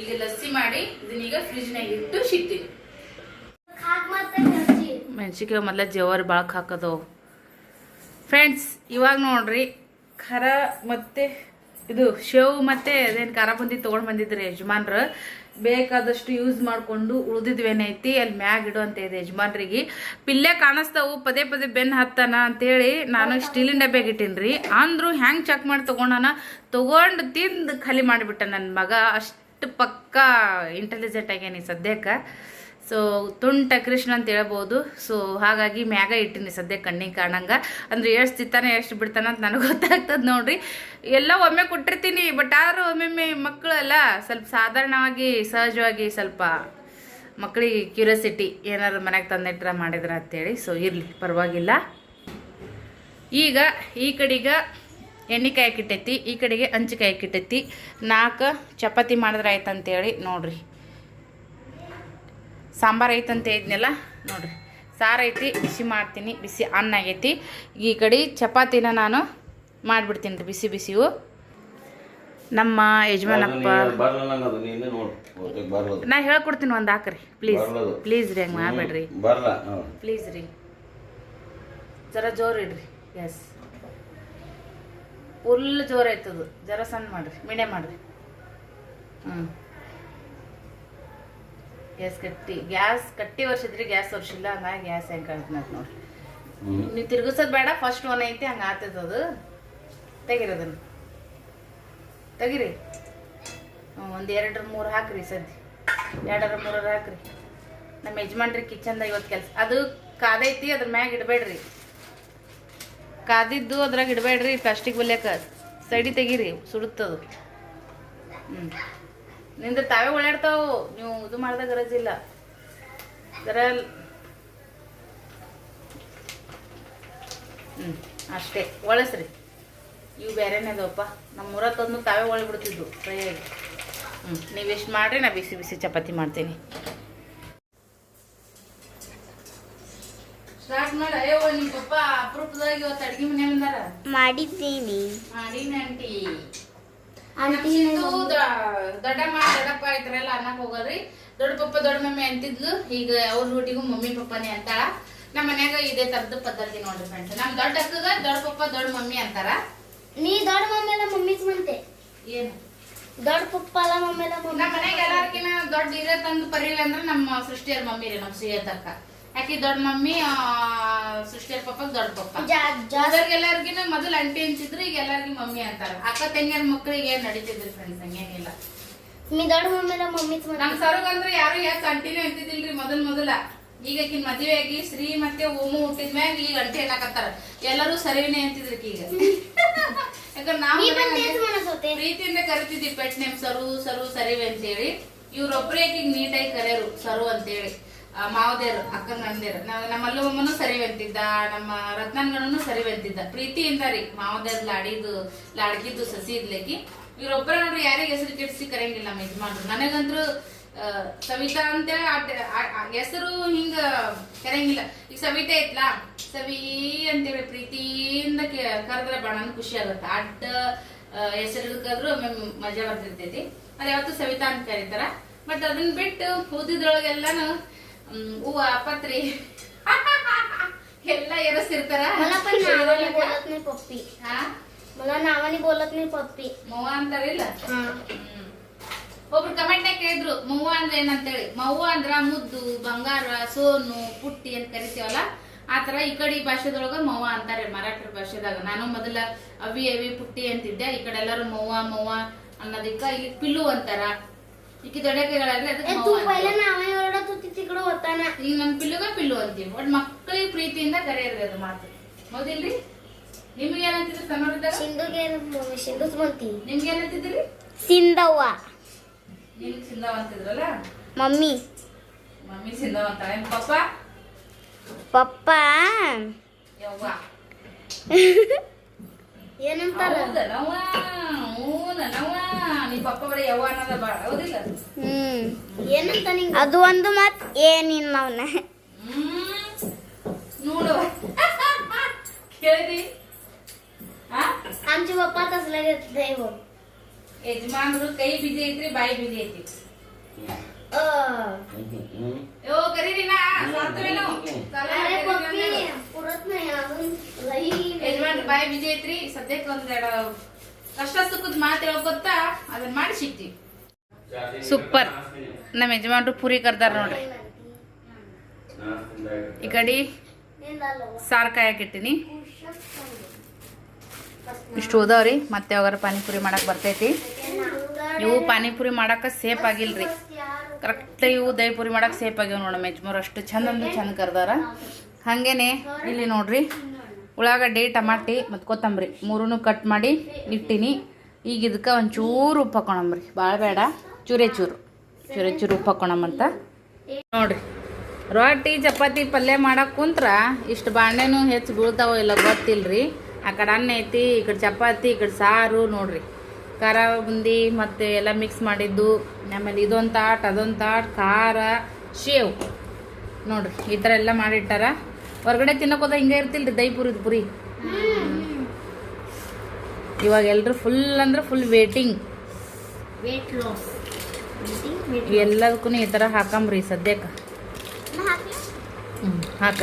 ಈಗ ಲಸ್ಸಿ ಮಾಡಿ ಇದನ್ನೀಗ ಫ್ರಿಜ್ನಾಗ ಇಟ್ಟು ಸಿಗ್ತೀನಿ. ಮೆಣಸಿನ್ಕಾಯಿ ಮೊದಲ ಜವಾರಿ ಬಾಳಕ್ಕೆ ಹಾಕೋದು. ಫ್ರೆಂಡ್ಸ್ ಇವಾಗ ನೋಡ್ರಿ ಖರ ಮತ್ತೆ ಇದು ಶೇವ್ ಮತ್ತೆ ಅದೇನು ಖಾರ ಬಂದಿದ್ದು ತೊಗೊಂಡು ಬಂದಿದ್ರಿ ಯಜಮಾನ್ರು. ಬೇಕಾದಷ್ಟು ಯೂಸ್ ಮಾಡಿಕೊಂಡು ಉಳಿದಿದ್ವೇನೈತಿ ಅಲ್ಲಿ ಮ್ಯಾಗ್ ಇಡು ಅಂತ ಇದೆ ಯಜಮಾನ್ರಿಗೆ. ಪಿಲ್ಲೆ ಕಾಣಿಸ್ತಾವು, ಪದೇ ಪದೇ ಬೆನ್ನು ಹತ್ತಾನ ಅಂತೇಳಿ ನಾನು ಸ್ಟೀಲಿನ ಡಬ್ಯಾಗ ಇಟ್ಟೀನಿ ಅಂದರೂ ಹ್ಯಾಂಗೆ ಚೆಕ್ ಮಾಡಿ ತೊಗೊಂಡಾನ? ತೊಗೊಂಡು ತಿಂದು ಖಾಲಿ ಮಾಡಿಬಿಟ್ಟ ನನ್ನ ಮಗ. ಅಷ್ಟು ಪಕ್ಕಾ ಇಂಟೆಲಿಜೆಂಟ್ ಆಗ್ಯಾನಿ ಸದ್ಯಕ್ಕೆ. ಸೊ ತುಂಟ ಕೃಷ್ಣ ಅಂತ ಹೇಳ್ಬೋದು. ಸೊ ಹಾಗಾಗಿ ಮ್ಯಾಗ ಇಟ್ಟಿನಿ ಸದ್ಯ ಕಣ್ಣಿಗೆ ಕಾಣಂಗ. ಅಂದ್ರೆ ಎಷ್ಟು ತಿತ್ತಾನೆ ಎಷ್ಟು ಬಿಡ್ತಾನ ಅಂತ ನನಗೆ ಗೊತ್ತಾಗ್ತದೆ ನೋಡ್ರಿ. ಎಲ್ಲ ಒಮ್ಮೆ ಕೊಟ್ಟಿರ್ತೀನಿ ಬಟ್ ಆದರೂ ಒಮ್ಮೊಮ್ಮೆ ಮಕ್ಕಳೆಲ್ಲ ಸ್ವಲ್ಪ ಸಾಧಾರಣವಾಗಿ, ಸಹಜವಾಗಿ ಸ್ವಲ್ಪ ಮಕ್ಕಳಿಗೆ ಕ್ಯೂರಿಯಾಸಿಟಿ ಏನಾದ್ರು ಮನೆಗೆ ತಂದಿಟ್ರ ಮಾಡಿದ್ರ ಅಂತೇಳಿ. ಸೊ ಇರಲಿ, ಪರವಾಗಿಲ್ಲ. ಈಗ ಈ ಕಡೆಗೆ ಎಣ್ಣೆಕಾಯಿ ಕಿಟ್ಟೈತಿ ಈ ಕಡೆಗೆ ಹಂಚಿಕಾಯಿ ಕಿಟ್ಟೈತಿ ನಾಲ್ಕು ಚಪಾತಿ ಮಾಡಿದ್ರೆ ಆಯ್ತು ಅಂತೇಳಿ ನೋಡ್ರಿ. ಸಾಂಬಾರು ಐತಂತ ಹೇಳಿದ್ನಲ್ಲ ನೋಡ್ರಿ. ಸಾರು ಐತಿ ಬಿಸಿ ಮಾಡ್ತೀನಿ ಬಿಸಿ ಅನ್ನ ಆಗೈತಿ. ಈ ಕಡೆ ಚಪಾತಿನ ನಾನು ಮಾಡಿಬಿಡ್ತೀನಿ ರೀ ಬಿಸಿ ಬಿಸಿವು ನಮ್ಮ ಯಜಮಾನಪ್ಪ ನಾ ಹೇಳ್ಕೊಡ್ತೀನಿ ಒಂದು ಹಾಕ್ರಿ ಪ್ಲೀಸ್. ಪ್ಲೀಸ್ ರೀ ಹಂಗೆ ಮಾಡಬೇಡ್ರಿ. ಪ್ಲೀಸ್ ರೀ. ಜರ ಜೋರು ಇಡ್ರಿ ಎಸ್ ಫುಲ್ ಜೋರು ಆಯ್ತದು ಜರ ಸಣ್ಣ ಮಾಡ್ರಿ ಮೀಡಿಯಮ್ ಮಾಡ್ರಿ. ಹ್ಞೂ ಗ್ಯಾಸ್ ಕಟ್ಟಿ ಗ್ಯಾಸ್ ಕಟ್ಟಿ ವರ್ಷದ್ರಿ ಗ್ಯಾಸ್ ವರ್ಷಿಲ್ಲ ಹಂಗಾಗಿ ಗ್ಯಾಸ್ ಹೆಂಗೆ ಕಾಣ್ತದೆ ನೋಡ್ರಿ ನೀವು ತಿರ್ಗಿಸೋದು ಬೇಡ ಫಸ್ಟ್ ಒನ್ ಐತಿ ಹಂಗೆ ಆತದ ಅದು. ತೆಗಿರಿ ಅದನ್ನು. ತೆಗಿರಿ. ಒಂದು ಮೂರ್ ಮೂರು ಹಾಕ್ರಿ ಸದ್ಯ. ಎರಡರ ಮೂರರ ಹಾಕ್ರಿ. ನಮ್ಮ ಯಜಮಾನ್ರಿ ಕಿಚನ್ದಾಗ ಇವತ್ತು ಕೆಲಸ ಅದು ಕಾದೈತಿ ಅದ್ರ ಮ್ಯಾಗ ಇಡಬೇಡ್ರಿ. ಕಾದಿದ್ದು ಅದ್ರಾಗ ಇಡಬೇಡ್ರಿ ಪ್ಲಾಸ್ಟಿಕ್ ಬಲ್ಯಾಕ. ಸೈಡಿ ತೆಗೀರಿ ಸುಡುತ್ತದು. ಹ್ಞೂ ನಿಂದ್ರ ತಾವೇ ಓಡಾಡ್ತಾವು ನೀವು ಇದು ಮಾಡ್ದಾಗ ಗರಜಿಲ್ಲ. ಜರ ಹ್ಞೂ ಅಷ್ಟೇ. ಒಳಸ್ರಿ ಇವು ಬೇರೆನೇ ನಮ್ಮೂರ ನಮ್ಮ ಊರ ತಂದು ತಾವೇ ಒಳಬಿಡ್ತಿದ್ವು ಬಿಡ್ತಿದ್ವು ಫ್ರೈಯಾಗಿ ಹ್ಞೂ ನೀವು ಎಷ್ಟು ಮಾಡ್ರಿ ನಾ ಬಿಸಿ ಬಿಸಿ ಚಪಾತಿ ಮಾಡ್ತೀನಿ. ಸ್ಟಾರ್ಟ್ ಮಾಡಿ. ಅಯ್ಯೋ ನಿಮ್ಮ ಪಪ್ಪ ಅಪರೂಪದಾಗ ಇವತ್ತು ಅಡ್ಗೆ ಮನೆ ಬಂದಾರ ಮಾಡಿದ್ದೀನಿ. ಮಾಡಿನ ಆಂಟಿ. ಆಂಟಿ ನಮ್ಸಿಂದು ದ- ದೊಡ್ಡಮ್ಮ ದೊಡ್ಡಪ್ಪ ಇದ್ರೆಲ್ಲ ಅನ್ನಕ್ ಹೋಗೋದ್ರಿ. ದೊಡ್ಡ ಪಪ್ಪ ದೊಡ್ಡ ಮಮ್ಮಿ ಅಂತಿದ್ಲು. ಈಗ ಅವ್ರ ಊಟಿಗೂ ಮಮ್ಮಿ ಪಪ್ಪನೇ ಅಂತಾಳ. ನಮ್ಮ ಮನ್ಯಾಗ ಇದೇ ತರದ ಪದ್ಧತಿ ನೋಡ್ರಿ ಫ್ರೆಂಡ್ಸ್ ನಮ್ ದೊಡ್ಡ ಅಕ್ಕಗ ದೊಡ್ಡ ಪಪ್ಪ ದೊಡ್ಡ ಮಮ್ಮಿ ಅಂತಾರ. ನೀ ದೊಡ್ಡ ಮಮ್ಮೆಲ್ಲ ಮಮ್ಮಿಸ್ ಮಂತೆ ಏನು? ದೊಡ್ಡ ಪಪ್ಪ ಅಲ್ಲ ಮಮ್ಮೆಲ್ಲ ನಮ್ಮ ಮನ್ಯಾಗ ಎಲ್ಲಾರ್ಕಿನ ದೊಡ್ಡ ಇದೇ ತಂದು ಪರಿಲ್ಲ ಅಂದ್ರೆ ನಮ್ಮ ಸೃಷ್ಟಿಯರ್ ಮಮ್ಮಿ ರೀ ನಮ್ಮ ಶ್ರೀಯತಕ್ಕ ಆಕಿ ದೊಡ್ಡ ಮಮ್ಮಿ ಆ, ಸೃಷ್ಟಿಯರ್ ಪಪ್ಪ ದೊಡ್ಡ ಪಪ್ಪ. ಎಲ್ಲರಿಗಿನ ಮೊದಲು ಅಂಟಿ ಅಂತಿದ್ರು ಈಗ ಎಲ್ಲರಿಗೂ ಮಮ್ಮಿ ಅಂತಾರ. ಅಕ್ಕ ತಂಗಿಯರ ಮಕ್ಕಳಿಗೆ ಏನ್ ನಡೀತಿದ್ರಿ ಫ್ರೆಂಡ್ಸ್ ಹಂಗೇನಿಲ್ಲ. ನೀ ದೊಡ್ಡ ಮಮ್ಮಿ ನಮ್ ಯಾರು ಯಾಕೆ ಕಂಟಿನ್ಯೂ ಅಂತಿದ್ದಿಲ್ರಿ ಮೊದಲ್ ಮೊದಲ? ಈಗ ಕಿನ್ ಮದ್ವೆ ಆಗಿ ಶ್ರೀ ಮತ್ತೆ ಓಮು ಹುಟ್ಟಿದ್ಮ್ಯಾಗ ಈಗ ಅಂಟಿ ಏನಾಕತ್ತಾರ ಎಲ್ಲರೂ ಸರಿವಿನೇ ಅಂತಿದ್ರಿ ಈಗ. ಯಾಕಂದ್ರೆ ನಾವು ಪ್ರೀತಿಯಿಂದ ಕರಿತಿದ್ವಿ ಪೆಟ್ ನೇಮ್ ಸರು ಸರು ಸರಿವೆ ಅಂತೇಳಿ. ಇವ್ರೊಬ್ರೇ ಈಗ ನೀಟಾಗಿ ಕರೆಯರು ಸರು ಅಂತೇಳಿ. ಮಾವದೇರು ಅಕ್ಕನ ನಾವ್ ನಮ್ಮ ಅಲ್ಲೂ ಸರಿ ಬಂತಿದ್ದ ನಮ್ಮ ರತ್ನನ್ಗಣನು ಸರಿ ಬಂತಿದ್ದ ಪ್ರೀತಿಯಿಂದ ರೀ ಮಾವದೇರ್ ಲಾಡಿದು ಲಾಡ್ಕಿದ್ದು ಸಸಿ ಇದ್ಲಕ್ಕಿ. ಇವ್ರೊಬ್ಬರ ನೋಡ್ರಿ ಯಾರಿಗೆ ಹೆಸರು ಕೆಡಿಸಿ ಕರೆಯಂಗಿಲ್ಲ ನಮ್ಮ ಯಜಮಾನ್ರು. ನನಗಂದ್ರು ಸವಿತಾ ಅಂತ ಹೆಸರು ಹಿಂಗ ಕರೆಯಂಗಿಲ್ಲ ಈಗ ಸವಿತಾ ಐತ್ಲಾ ಸವಿ ಅಂತೇಳಿ ಪ್ರೀತಿಯಿಂದ ಕರೆದ್ರೆ ಬಹಳ ಖುಷಿ ಆಗುತ್ತೆ. ಅಡ್ಡ ಹೆಸರು ಕರೆದ್ರು ಮಜಾ ಬರ್ತಿರ್ತೈತಿ. ಅದ್ ಯಾವತ್ತು ಸವಿತಾ ಅಂತ ಕರೀತಾರ. ಬಟ್ ಅದನ್ನ ಬಿಟ್ಟು ಓದಿದ್ರೊಳಗೆಲ್ಲಾನು ಹ್ಮ್, ಹೂವ ಪತ್ರಿ ಎಲ್ಲ ಎರಸಿರ್ತಾರ मला पण नावाने बोलत नाही पप्पी ಹಾ मला नावाने बोलत नाही पप्पी ಮವ್ವ ಅಂತಾರಿಲ್ಲ हा ಹ್ಮ್. ಒಬ್ರು ಕಮೆಂಟ್ ಕೇಳಿದ್ರು ಮವ್ವ ಅಂದ್ರೆ ಏನಂತೇಳಿ ಮವ್ವ ಅಂದ್ರ ಮುದ್ದು ಬಂಗಾರ ಸೋನು ಪುಟ್ಟಿ ಅಂತ ಕರಿತೀವಲ್ಲ ಆತರ ಈ ಕಡೆ ಭಾಷೆದೊಳಗ ಮವ್ವ ಅಂತಾರೆ ಮರಾಠಿ ಭಾಷೆದಾಗ ನಾನು ಮೊದಲ ಅವಿ ಅವಿ ಪುಟ್ಟಿ ಅಂತಿದ್ದೆ ಈ ಕಡೆ ಎಲ್ಲರೂ ಮವ್ವ ಮವ್ವ ಅನ್ನೋದಕ್ಕ ಇಲ್ಲಿ ಪಿಲ್ಲು ಅಂತಾರ ಈಕಿ ದೊಡ್ಡಕೈಗಳಾದ್ರೆ ಅದಕ್ಕೆ ए, ಮವ್ವ तू ಅಂತೀವಿ. पहिला नावाने ಚಿಕ್ಕಡು ಒತ್ತಾನ ಈಗ ನಮ್ ಪಿಲ್ಲುಗ ಪಿಲ್ಲು ಅಂತೀವಿ. ಒಟ್ ಮಕ್ಕಳಿಗೆ ಪ್ರೀತಿಯಿಂದ ಕರೆಯಲ್ರಿ ಅದು ಮಾತು. ಹೌದಿಲ್ರಿ? ನಿಮ್ಗೆ ಏನಂತಿದ್ರು ಸಮರ್ಥ ಸಿಂಧುಗೆ ಸಿಂಧು ಸ್ಮಂತಿ. ನಿಮ್ಗೆ ಏನಂತಿದ್ರಿ? ಸಿಂಧವ್ವ. ನಿಮ್ಗೆ ಸಿಂಧವ್ ಅಂತಿದ್ರಲ್ಲ? ಮಮ್ಮಿ. ಮಮ್ಮಿ ಸಿಂಧವ್ ಅಂತ ನಿಮ್ ಪಪ್ಪ? ಪಪ್ಪ. ಯವ್ವ. ಏನಂತಾರ? ನವ್ವ. ಹ್ಞೂ ನವ್ವ ನಿಮ್ಮ ಪಪ್ಪ ಬರೀ ಯವ್ವ ಅನ್ನೋದ ಬಾಳ. ಹೌದಿಲ್ಲ? ಹ್ಮ್. ಅದು ಒಂದು ಮತ್ ಏನಿಲ್ಲ ಅವನ ಹ್ಮ್ ನೋಡುವ ಕೇಳಿದಿ ಆ आमचे पप्पा तसला घेतलंय बघ ಯಜಮಾನ್ರು ಕೈ ಬಿಜಿ ಐತ್ರಿ ಬಾಯಿ ಬಿಜಿ ಐತಿ अं, ಹ್ಮ್, ಹ್ಮ್. ಯೋ ಕರೀರಿ ನಾ ಸಾರ್ತವೇನು अरे पप्पी पुरत नाही अजून लई ಯಜಮಾನ್ರ ಬಾಯಿ ಬಿಜಿ ಐತ್ರಿ ಸದ್ಯಕ್ಕೆ ಒಂದೆರಡು ಕಷ್ಟ ಸುಖದ ಮಾತು ಹೇಳ್ಕೊತ ಅದನ್ನ ಮಾಡಿ ಸಿಗ್ತೀವಿ ಸೂಪರ್ ನಮ್ಮ ಯಜಮಾನ್ರು ಪೂರಿ ಕರ್ದಾರ ನೋಡ್ರಿ. ಈ ಕಡೆ ಸಾರು ಕಾಯಕ್ಕಿಟ್ಟಿನಿ ಇಷ್ಟು ಹೋದವ್ರಿ ಮತ್ತೆ ಯಾವಾಗಾರ ಪಾನಿಪುರಿ ಮಾಡಕ್ ಬರ್ತೈತಿ. ಇವು ಪಾನಿಪುರಿ ಮಾಡಕ್ಕೆ ಸೇಫ್ ಆಗಿಲ್ರಿ. ಕರೆಕ್ಟ್ ಇವು ದಹಿಪುರಿ ಮಾಡಕ್ಕೆ ಸೇಫ್ ಆಗ್ಯಾವ ನಮ್ಮ ಯಜಮಾರು ಅಷ್ಟು ಚಂದ ಅಂದ್ರೆ ಚಂದ ಕರ್ದಾರ. ಹಾಗೇನೆ ಇಲ್ಲಿ ನೋಡ್ರಿ, ಉಳ್ಳಾಗಡ್ಡಿ, ಟಮಾಟಿ ಮತ್ತು ಕೊತ್ತಂಬರಿ ಮೂರೂ ಕಟ್ ಮಾಡಿ ಇಟ್ಟಿನಿ. ಈಗ ಇದಕ್ಕೆ ಒಂಚೂರು ಉಪ್ಪು ಹಾಕೊಳಂಬ್ರಿ ಭಾಳ ಬೇಡ. ಚೂರೆ ಚೂರು ಚೂರೆ ಚೂರು ಉಪ್ಪು ನೋಡ್ರಿ ರೊಟ್ಟಿ ಚಪಾತಿ ಪಲ್ಯ ಮಾಡಕ್ ಕುಂತ್ರ ಇಷ್ಟು ಬಾಂಡೆನೂ ಹೆಚ್ಚು ಬೀಳ್ತಾವೋ ಇಲ್ಲ ಗೊತ್ತಿಲ್ರಿ. ಆ ಕಡೆ ಅನ್ನ ಐತಿ ಈ ಕಡೆ ಚಪಾತಿ ಈ ಕಡೆ ಸಾರು ನೋಡ್ರಿ. ಖಾರ ಬುಂದಿ ಮತ್ತು ಎಲ್ಲ ಮಿಕ್ಸ್ ಮಾಡಿದ್ದು. ಆಮೇಲೆ ಇದೊಂದು ತಾಟ್ ಅದೊಂದು ತಾಟ್ ಖಾರ ಶೇವ್. ನೋಡ್ರಿ ಈ ಥರ ಎಲ್ಲ ಮಾಡಿಟ್ಟಾರ. ಹೊರಗಡೆ ತಿನ್ನಕೋದ ಹಿಂಗೆ ಇರ್ತಿಲ್ರಿ ಪುರಿದ ಪುರಿ. ಇವಾಗ ಎಲ್ಲರೂ ಫುಲ್ ಅಂದ್ರೆ ಫುಲ್ ವೇಟಿಂಗ್ ವೇಟ್ ಲಾಸ್ ಎಲ್ಲದಕ್ಕೂ ಈ ಥರ ಹಾಕಂಬ್ರಿ ಸದ್ಯಕ್ಕೆ. ಹ್ಞೂ ಹಾಕ?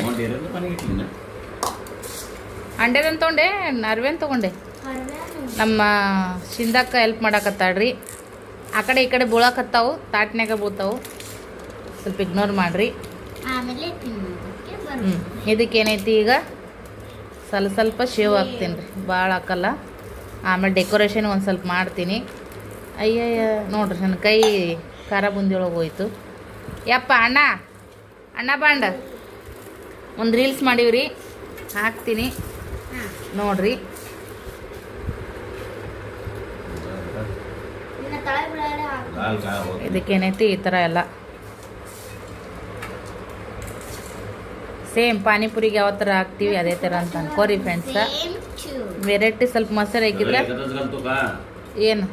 ಅಂಡೇದನ್ ತೊಗೊಂಡೆ ಅರ್ವೇನ್ ತೊಗೊಂಡೆ. ನಮ್ಮ ಶಿಂದಕ್ಕ ಹೆಲ್ಪ್ ಮಾಡಾಕತ್ತಾಳ್ರಿ. ಆ ಕಡೆ ಈ ಕಡೆ ಬೀಳಕತ್ತಾವು ತಾಟ್ನ್ಯಾಗ ಬೀಳ್ತಾವು. ಸ್ವಲ್ಪ ಇಗ್ನೋರ್ ಮಾಡ್ರಿ. ಹ್ಞೂ ಇದಕ್ಕೆ ಏನೈತಿ ಈಗ? ಸ್ವಲ್ಪ ಸ್ವಲ್ಪ ಶೇವ್ ಹಾಕ್ತೀನಿ ರೀ ಭಾಳ ಹಾಕಲ್ಲ. ಆಮೇಲೆ ಡೆಕೋರೇಷನ್ ಒಂದು ಸ್ವಲ್ಪ ಮಾಡ್ತೀನಿ. ಅಯ್ಯಯ್ಯ ನೋಡ್ರಿ ನನ್ನ ಕೈ ಖಾರ ಬುಂದಿಯೊಳಗೆ ಹೋಯ್ತು. ಯಪ್ಪ ಅಣ್ಣ ಅಣ್ಣ ಬಾಂಡ ಒಂದು ರೀಲ್ಸ್ ಮಾಡೀವ್ರಿ. ಹಾಕ್ತೀನಿ. ನೋಡ್ರಿ. ಇದಕ್ಕೇನೈತಿ ಈ ಥರ ಎಲ್ಲ. ಸೇಮ್ ಪಾನಿಪುರಿಗೆ ಯಾವ ಥರ ಹಾಕ್ತೀವಿ ಅದೇ ಥರ ಅಂತ ಅನ್ಕೋರಿ ಫ್ರೆಂಡ್ಸ ವೆರೈಟಿ ಸ್ವಲ್ಪ ಮೊಸರು ಹಾಕಿದ್ರೆ ಏನು?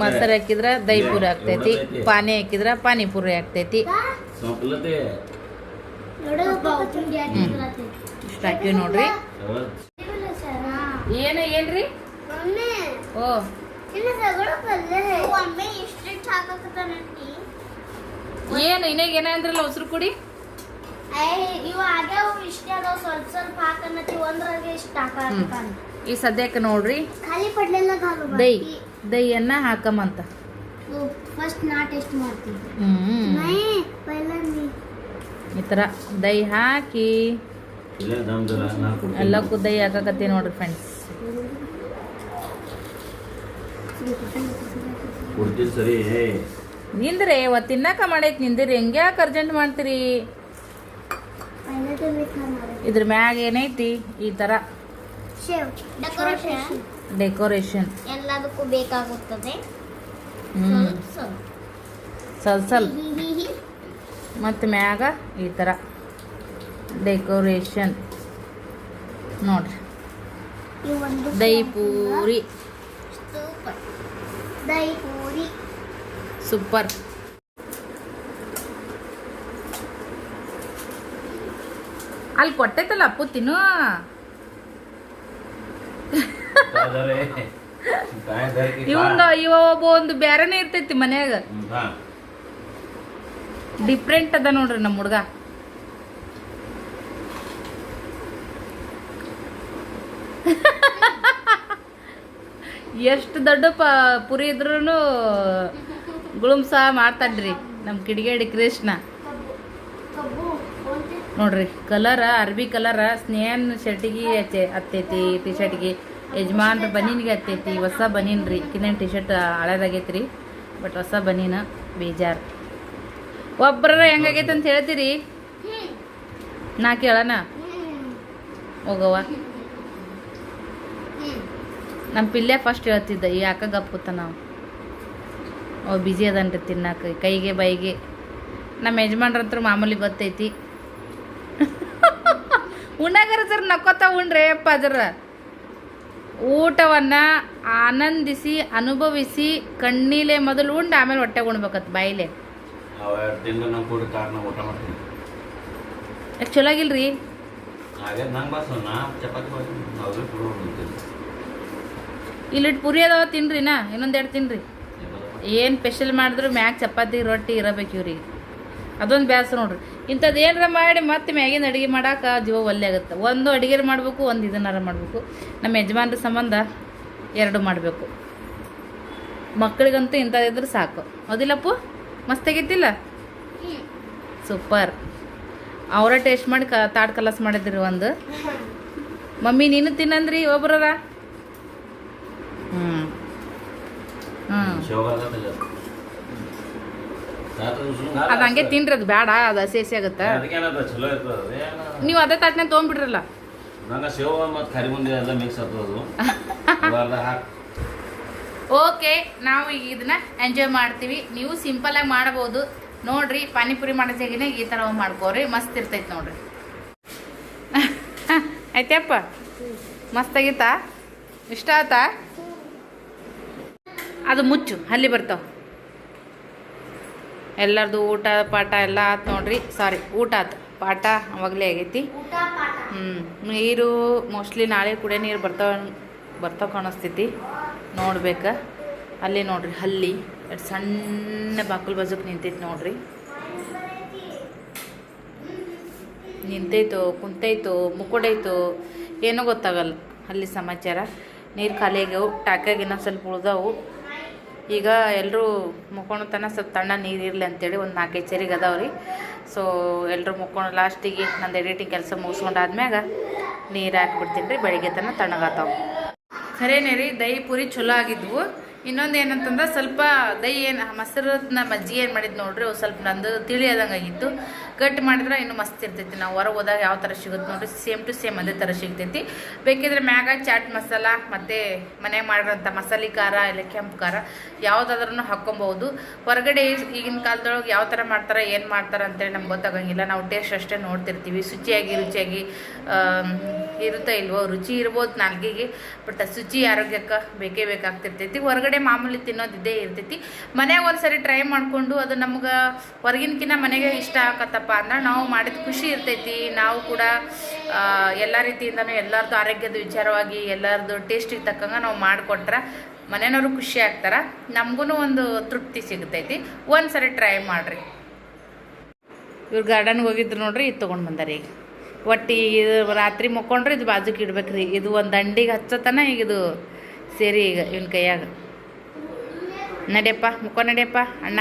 ಮೊಸರು ಹಾಕಿದ್ರ ದಹಿ ಪೂರಿ ಆಗ್ತೈತಿ ಪಾನಿ ಹಾಕಿದ್ರ ಪಾನಿಪುರಿ ಆಗ್ತೈತಿ. ನೋಡ್ರಿ. ಏನು ಏನ್ರಿ? ಓ. ಏನು ಇನ್ನಾಗ ಏನ ಅಂದ್ರಲ್ಲ ಹೊಸರು ಕುಡಿ? ಈ ಸದ್ಯಕ್ಕೆ ನೋಡ್ರಿ. ದೈ ದಹಿಯನ್ನ ಹಾಕಮಂತ. ಫಸ್ಟ್ ನಾ ಈ ಥರ ದಹಿ ಹಾಕಿ. ಎಲ್ಲಕ್ಕೂ ದಹಿ ಹಾಕಕತ್ತೀನಿ ನೋಡ್ರಿ ಫ್ರೆಂಡ್ಸ್ ನಿಂದ್ರಿ ಇವತ್ತು ತಿನ್ನಕ ಮಾಡೈತ್ ನಿಂದ್ರಿ. ಹೆಂಗ ಅರ್ಜೆಂಟ್ ಮಾಡ್ತೀರಿ? ಇದ್ರ ಮ್ಯಾಗ ಏನೈತಿ? ಈ ಥರ ಡೆಕೋರೇಷನ್ ಎಲ್ಲದಕ್ಕೂ ಬೇಕಾಗುತ್ತದೆ. ಸಲ್ಸಲ್ ಸ್ವಲ್ಪ ಸ್ವಲ್ಪ ಮತ್ತು ಮ್ಯಾಗ ಈ ಥರ ಡೆಕೋರೇಷನ್ ನೋಡ್ರಿ. ದೈಪೂರಿ ದೈಪೂರಿ ಸೂಪರ್. ಅಲ್ಲಿ ಕೊಟ್ಟೈತಲ್ಲ ಅಪ್ಪು ತಿನ್ನು. ಇವಂಗ ಇವ ಒಬ್ಬ ಒಂದು ಬ್ಯಾರನೆ ಇರ್ತೈತಿ ಮನ್ಯಾಗ. ಡಿಫ್ರೆಂಟ್ ಅದ ನೋಡ್ರಿ ನಮ್ಮ ಹುಡುಗ. ಎಷ್ಟು ದೊಡ್ಡ ಪ ಪುರಿ ಇದ್ರೂ ಗುಳುಮ್ಸ ಮಾಡ್ತಾನ್ರಿ ನಮ್ಮ ಕಿಡಿಗೇಡಿ ಕೃಷ್ಣ. ನೋಡ್ರಿ ಕಲರ್ ಅರ್ಬಿ ಕಲರ್ ಸ್ನೇಹನ್ ಶರ್ಟಿಗೆ ಹಚ್ಚೆ ಹತ್ತೈತಿ ಟಿ ಶರ್ಟ್ಗೆ ಯಜಮಾನ್ರ ಬನೀನ್ಗೆ ಹತ್ತೈತಿ, ಹೊಸ ಬನೀನ್ ರೀ. ಕಿನ್ನ ಟಿ ಶರ್ಟ್ ಹಳೇದಾಗೈತಿ ಬಟ್ ಹೊಸ ಬನೀನ ಬೇಜಾರ್. ಒಬ್ಬರ ಹೆಂಗಾಗೈತೆ ಅಂತ ಹೇಳ್ತೀರಿ? ನಾ ಕೇಳೋಣ? ಹೋಗವ ಹೋಗವ್ವ. ನಮ್ಮ ಪಿಲ್ಲೆ ಫಸ್ಟ್ ಹೇಳ್ತಿದ್ದ ಈ ಯಾಕ ಗಪ್ಪುತ್ತ ನಾವು? ಅವ್ ಬ್ಯುಸಿ ಅದನ್ರಿ ತಿನ್ನಕ್ಕೆ ಕೈಗೆ ಬೈಗೆ ನಮ್ಮ ಯಜಮಾನ್ರತ್ರ ಮಾಮೂಲಿ ಗೊತ್ತೈತಿ. ಉಣ್ಣಾಗರ ಸರ್ ನಕ್ಕೋತ ಉಣ್ರಿ ಅಪ್ಪ ಅದರ ಊಟವನ್ನ ಆನಂದಿಸಿ ಅನುಭವಿಸಿ ಕಣ್ಣೀಲೆ ಮೊದಲು ಉಂಡು ಆಮೇಲೆ ಹೊಟ್ಟೆ ಉಣ್ಬೇಕತ್ ಬಾಯಿಲೆ. ಚಲೋ ಆಗಿಲ್ರಿ? ನಾ ಇಲ್ಲಿಟ್ಟು ಪುರಿ ಅದಾವ ತಿನ್ರಿನಾ ಇನ್ನೊಂದೆರಡು ತಿನ್ರಿ. ಏನು ಸ್ಪೆಷಲ್ ಮಾಡಿದ್ರು ಮ್ಯಾಗ ಚಪಾತಿ ರೊಟ್ಟಿ ಇರಬೇಕು ಇವ್ರಿಗೆ. ಅದೊಂದು ಬ್ಯಾಸ ನೋಡ್ರಿ. ಇಂಥದ್ದು ಏನಾರ ಮಾಡಿ ಮತ್ತೆ ಮ್ಯಾಗಿನ ಅಡುಗೆ ಮಾಡಕ್ಕೆ ಜೀವ ಒಲ್ಲೆ ಆಗುತ್ತೆ. ಒಂದು ಅಡುಗೆ ಮಾಡಬೇಕು, ಒಂದು ಇದನ್ನಾರ ಮಾಡಬೇಕು. ನಮ್ಮ ಯಜಮಾನ್ರ ಸಂಬಂಧ ಎರಡು ಮಾಡಬೇಕು. ಮಕ್ಕಳಿಗಂತೂ ಇಂಥದ್ದಿದ್ರೆ ಸಾಕು. ಹೌದಿಲ್ಲಪ್ಪು? ಮಸ್ತ್ ಹ್ಮ್ ಸೂಪರ್. ಅವರ ಟೇಸ್ಟ್ ಮಾಡಿ ಕ ತಾಟ್ ಕಲಸ್ ಮಾಡಿದ್ರಿ ಒಂದು. ಮಮ್ಮಿ, ನೀನು ತಿನ್ನಂದ್ರಿ ಒಬ್ರರ? ಹ್ಞೂ ಹ್ಞೂ ಶೇಂಗಾ ಅದಲ್ಲ ರಾತ್ರಿ ಉಸ್ಲು ಅದು ಹಂಗೆ ತಿನ್ರಿ ಅದು ಬೇಡ ಅದು ಹಸಿ ಹಸಿ ಆಗುತ್ತೆ? ನೀವು ಅದೇ ತಾಟ್ನೆ ತಗೊಂಡ್ಬಿಡ್ರಲ್ಲ ಓಕೆ ನಾವು ಈಗ ಇದನ್ನ ಎಂಜಾಯ್ ಮಾಡ್ತೀವಿ. ನೀವು ಸಿಂಪಲ್ ಆಗಿ ಮಾಡಬಹುದು ನೋಡ್ರಿ ಪಾನಿಪುರಿ ಮಾಡೋದಾಗಿನ ಈ ಥರ ಮಾಡ್ಕೋರಿ. ಮಸ್ತ್ ಇರ್ತೈತೆ ನೋಡ್ರಿ. ಆಯ್ತಪ್ಪ ಮಸ್ತ್ ಆಗಿತ್ತ? ಇಷ್ಟ ಆತ ಅದು ಮುಚ್ಚು ಅಲ್ಲಿ ಬರ್ತಾವ. ಎಲ್ಲರದು ಊಟ ಪಾಠ ಎಲ್ಲ ಆತು ನೋಡ್ರಿ. ಸಾರಿ ಊಟ ಆತು. ಪಾಠ ಅವಾಗಲೇ ಆಗೈತಿ. ಹ್ಞೂ ನೀರು ಮೋಸ್ಟ್ಲಿ ನಾಳೆ ಕುಡಿಯೋ ನೀರು ಬರ್ತಾವ ಬರ್ತಾವ ಕಾಣಿಸ್ತೈತಿ. ನೋಡ್ಬೇಕು. ಅಲ್ಲಿ ನೋಡ್ರಿ ಹಲ್ಲಿ. ಸಣ್ಣ ಬಾಕಲ್ ಬಜಕ್ ನಿಂತೈತಿ ನೋಡ್ರಿ. ನಿಂತೈತೋ ಕುಂತೈತೋ ಮುಕ್ಕೊಡೈತೋ ಏನೂ ಗೊತ್ತಾಗಲ್ಲ. ಅಲ್ಲಿ ಸಮಾಚಾರ. ನೀರು ಖಾಲಿ ಆಗ್ಯಾವು ಟಾಕ್ಯಾಗ ಇನ್ನೊಂದು ಸ್ವಲ್ಪ ಉಳ್ದಾವು. ಈಗ ಎಲ್ಲರೂ ಮುಕ್ಕೊಂಡು ತನ ಸ್ವಲ್ಪ ತಣ್ಣ ನೀರು ಇರಲಿ ಅಂತೇಳಿ ಒಂದು ನಾಲ್ಕೈದು ಚರಿಗೆ ರೀ. ಸೊ ಎಲ್ಲರೂ ಮುಕ್ಕೊಂಡು ಲಾಸ್ಟಿಗೆ ನಂದು ಎಡಿಟಿಂಗ್ ಕೆಲಸ ಮುಗಿಸ್ಕೊಂಡಾದ್ಮ್ಯಾಗ ನೀರು ಹಾಕ್ಬಿಡ್ತೀನಿ ರೀ, ಬೆಳಿಗ್ಗೆ ತನಕ ತಣ್ಣಗಾತಾವೆ. ಖರೇನೇ ರೀ, ದಹಿ ಪೂರಿ ಚಲೋ ಆಗಿದ್ವು. ಇನ್ನೊಂದು ಏನಂತಂದ್ರೆ ಸ್ವಲ್ಪ ದಹಿ ಏನು ಮೊಸರು ನಮ್ಮ ಅಜ್ಜಿ ಏನು ಮಾಡಿದ್ದು ನೋಡ್ರಿ ಸ್ವಲ್ಪ ನಂದು ತಿಳಿ ಆದಂಗೆ ಆಗಿತ್ತು. ಗಟ್ಟಿ ಮಾಡಿದ್ರೆ ಇನ್ನು ಮಸ್ತ್ ಇರ್ತೈತಿ. ನಾವು ಹೊರಗೆ ಹೋದಾಗ ಯಾವ ಥರ ಸಿಗುತ್ತೆ ನೋಡ್ರಿ. ಸೇಮ್ ಟು ಸೇಮ್ ಅದೇ ಥರ ಸಿಗ್ತೈತಿ. ಬೇಕಿದ್ರೆ ಮ್ಯಾಗ, ಚಾಟ್ ಮಸಾಲ, ಮತ್ತು ಮನೆಗೆ ಮಾಡಿರೋಂಥ ಮಸಾಲೆ ಖಾರ ಇಲ್ಲ ಕೆಂಪು ಖಾರ ಯಾವುದಾದ್ರೂ ಹಾಕ್ಕೊಬೋದು ಹೊರಗಡೆ ಈಗಿನ ಕಾಲದೊಳಗೆ ಯಾವ ಥರ ಮಾಡ್ತಾರೆ, ಏನು ಮಾಡ್ತಾರೆ ಅಂತೇಳಿ ನಮ್ಗೆ ಗೊತ್ತಾಗಂಗಿಲ್ಲ. ನಾವು ಟೇಸ್ಟ್ ಅಷ್ಟೇ ನೋಡ್ತಿರ್ತೀವಿ. ಶುಚಿಯಾಗಿ, ರುಚಿಯಾಗಿ ಇರುತ್ತೆ ಇಲ್ವೋ? ರುಚಿ ಇರ್ಬೋದು ನಾಲ್ಗಿಗೆ, ಬಟ್ ಶುಚಿ ಆರೋಗ್ಯಕ್ಕೆ ಬೇಕೇ ಬೇಕಾಗ್ತಿರ್ತೈತಿ. ಹೊರಗಡೆ ಮಾಮೂಲಿ ತಿನ್ನೋದು ಇದ್ದೇ ಇರ್ತೈತಿ. ಮನ್ಯಾಗ ಒಂದು ಸರಿ ಟ್ರೈ ಮಾಡಿಕೊಂಡು ಅದು ನಮ್ಗೆ ಹೊರಗಿನಕಿನ್ನ ಮನೆಗೆ ಇಷ್ಟ ಆಗತ್ತಪ್ಪ ಅಂದ್ರೆ ನಾವು ಮಾಡಿದ ಖುಷಿ ಇರ್ತೈತಿ. ನಾವು ಕೂಡ ಎಲ್ಲ ರೀತಿಯಿಂದನೂ ಎಲ್ಲರದ್ದು ಆರೋಗ್ಯದ ವಿಚಾರವಾಗಿ ಎಲ್ಲರದ್ದು ಟೇಸ್ಟಿಗೆ ತಕ್ಕಂಗೆ ನಾವು ಮಾಡಿಕೊಟ್ರೆ ಮನೆಯವರು ಖುಷಿ ಆಗ್ತಾರೆ. ನಮಗೂ ಒಂದು ತೃಪ್ತಿ ಸಿಗ್ತೈತಿ. ಒಂದು ಸರಿ ಟ್ರೈ ಮಾಡಿರಿ. ಇವ್ರು ಗಾರ್ಡನ್ಗೆ ಹೋಗಿದ್ರು ನೋಡ್ರಿ, ಇದು ತೊಗೊಂಡು ಬಂದಾರೆ ಈಗ. ಒಟ್ಟು ಇದು ರಾತ್ರಿ ಮುಕ್ಕೊಂಡ್ರೆ ಇದು ಬಾಜುಕ್ ಇಡ್ಬೇಕ್ರಿ ಇದು ಒಂದು ದಂಡಿಗೆ ಹಚ್ಚತನ ಈಗ ಇದು ಸೇರಿ ಈಗ ಇವನ ಕೈಯಾಗ. ನಡಿಯಪ್ಪ ಮುಕ್ಕೋ ನಡಿಯಪ್ಪ, ಅಣ್ಣ.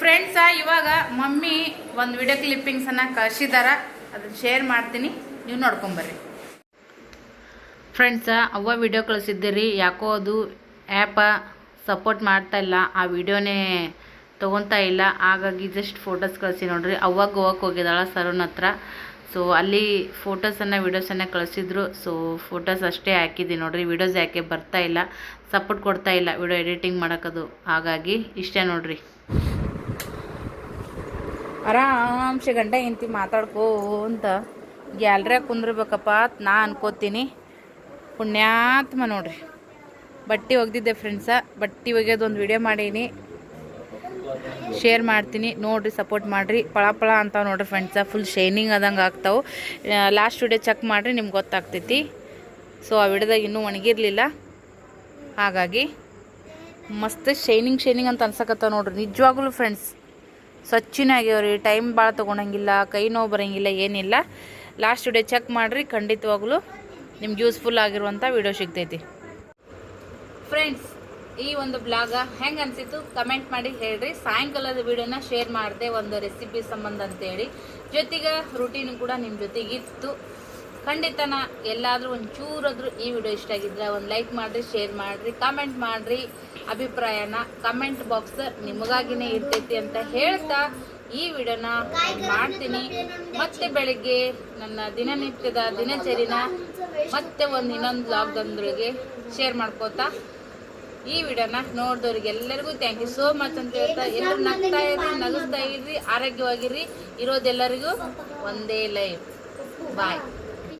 ಫ್ರೆಂಡ್ಸ ಇವಾಗ ಮಮ್ಮಿ ಒಂದು ವಿಡಿಯೋ ಕ್ಲಿಪ್ಪಿಂಗ್ಸನ್ನು ಕಳಿಸಿದಾರ. ಅದನ್ನ ಶೇರ್ ಮಾಡ್ತೀನಿ. ನೀವು ನೋಡ್ಕೊಂಬರ್ರಿ ಫ್ರೆಂಡ್ಸ ಅವ್ವ ವಿಡಿಯೋ ಕಳಿಸಿದ್ದೀರಿ. ಯಾಕೋ ಅದು ಆ್ಯಪ ಸಪೋರ್ಟ್ ಮಾಡ್ತಾ ಇಲ್ಲ. ಆ ವಿಡಿಯೋನೇ ತೊಗೊತಾ ಇಲ್ಲ. ಹಾಗಾಗಿ ಜಸ್ಟ್ ಫೋಟೋಸ್ ಕಳಿಸಿ ನೋಡ್ರಿ. ಅವ್ವ ಗೋವಾಕ್ಕೆ ಹೋಗಿದ್ದಾಳ ಸರೋನ್ ಹತ್ರ. ಸೊ ಅಲ್ಲಿ ಫೋಟೋಸನ್ನು ವಿಡಿಯೋಸನ್ನು ಕಳಿಸಿದ್ರು. ಸೊ ಫೋಟೋಸ್ ಅಷ್ಟೇ ಹಾಕಿದ್ದೀನಿ ನೋಡ್ರಿ. ವಿಡಿಯೋಸ್ ಯಾಕೆ ಬರ್ತಾ ಇಲ್ಲ. ಸಪೋರ್ಟ್ ಕೊಡ್ತಾ ಇಲ್ಲ. ವಿಡಿಯೋ ಎಡಿಟಿಂಗ್ ಮಾಡೋಕ್ಕದು ಹಾಗಾಗಿ ಇಷ್ಟೇ ನೋಡ್ರಿ. ಆರಾಮ್ಸೆ ಗಂಡ ಇಂತಿ ಮಾತಾಡ್ಕೋ ಅಂತ. ಗ್ಯಾಲ್ರ್ಯಾಗ ಕುಂದ್ರಬೇಕಪ್ಪ ಅಂತ ನಾ ಅನ್ಕೋತೀನಿ. ಪುಣ್ಯಾತ್ಮ ನೋಡ್ರಿ. ಬಟ್ಟೆ ಒಗ್ದಿದ್ದೆ ಫ್ರೆಂಡ್ಸ ಬಟ್ಟೆ ಒಗೆಯೋದು ಒಂದು ವಿಡಿಯೋ ಮಾಡೀನಿ. ಶೇರ್ ಮಾಡ್ತೀನಿ. ನೋಡ್ರಿ ಸಪೋರ್ಟ್ ಮಾಡಿರಿ. ಪಳ ಪಳ ಅಂತಾವೆ ನೋಡ್ರಿ ಫ್ರೆಂಡ್ಸ ಫುಲ್ ಶೈನಿಂಗ್ ಆದಂಗೆ ಆಗ್ತಾವೆ. ಲಾಸ್ಟ್ ವಿಡಿಯೋ ಚೆಕ್ ಮಾಡಿರಿ, ನಿಮ್ಗೆ ಗೊತ್ತಾಗ್ತೈತಿ. ಸೊ ಆ ವಿಡಿಯೋದಾಗ ಇನ್ನೂ ಒಣಗಿರಲಿಲ್ಲ. ಹಾಗಾಗಿ ಮಸ್ತ್ ಶೈನಿಂಗ್ ಶೈನಿಂಗ್ ಅಂತ ಅನ್ಸಕತ್ತಾವ ನೋಡ್ರಿ. ನಿಜವಾಗ್ಲೂ ಫ್ರೆಂಡ್ಸ್ ಸ್ವಚ್ಛನೇ ಆಗ್ಯಾವ್ರಿ. ಟೈಮ್ ಭಾಳ ತೊಗೊಳಂಗಿಲ್ಲ ಕೈ ನೋವು ಬರೋಂಗಿಲ್ಲ, ಏನಿಲ್ಲ. ಲಾಸ್ಟ್ ವಿಡಿಯೋ ಚೆಕ್ ಮಾಡಿರಿ, ಖಂಡಿತವಾಗ್ಲೂ ನಿಮ್ಗೆ ಯೂಸ್ಫುಲ್ ಆಗಿರುವಂಥ ವಿಡಿಯೋ ಸಿಗ್ತೈತಿ. ಫ್ರೆಂಡ್ಸ್ ಈ ಒಂದು ಬ್ಲಾಗ ಹೆಂಗೆ ಅನಿಸಿತು ಕಮೆಂಟ್ ಮಾಡಿ ಹೇಳ್ರಿ. ಸಾಯಂಕಾಲದ ವಿಡಿಯೋನ ಶೇರ್ ಮಾಡಿದೆ ಒಂದು ರೆಸಿಪಿ ಸಂಬಂಧ ಅಂತೇಳಿ. ಜೊತೆಗೆ ರುಟೀನ್ ಕೂಡ ನಿಮ್ಮ ಜೊತೆಗಿತ್ತು. ಖಂಡಿತನ ಎಲ್ಲಾದರೂ ಒಂದು ಚೂರಾದ್ರೂ ಈ ವಿಡಿಯೋ ಇಷ್ಟ ಆಗಿದ್ರೆ ಒಂದು ಲೈಕ್ ಮಾಡಿರಿ, ಶೇರ್ ಮಾಡಿರಿ ಕಾಮೆಂಟ್ ಮಾಡಿರಿ. ಅಭಿಪ್ರಾಯನ ಕಮೆಂಟ್ ಬಾಕ್ಸ್ ನಿಮಗಾಗಿನೇ ಇರ್ತೈತಿ ಅಂತ ಹೇಳ್ತಾ ಈ ವಿಡಿಯೋನ ಮಾಡ್ತೀನಿ. ಮತ್ತೆ ಬೆಳಿಗ್ಗೆ ನನ್ನ ದಿನನಿತ್ಯದ ದಿನಚರಿನ ಮತ್ತೆ ಒಂದು ಇನ್ನೊಂದು ಬ್ಲಾಗ್ದೊಂದ್ರಿಗೆ ಶೇರ್ ಮಾಡ್ಕೋತಾ ಈ ವಿಡಿಯೋನ ನೋಡಿದವ್ರಿಗೆ ಎಲ್ಲರಿಗೂ ಥ್ಯಾಂಕ್ ಯು ಸೋ ಮಚ್ ಅಂತ ಹೇಳ್ತಾ ಎಲ್ಲರೂ ನಗ್ತಾ ಇರ್ರಿ ನಗಿಸ್ತಾ ಇರ್ರಿ ಆರೋಗ್ಯವಾಗಿರ್ರಿ ಇರೋದೆಲ್ಲರಿಗೂ ಒಂದೇ ಲೈಫ್. ಬಾಯ್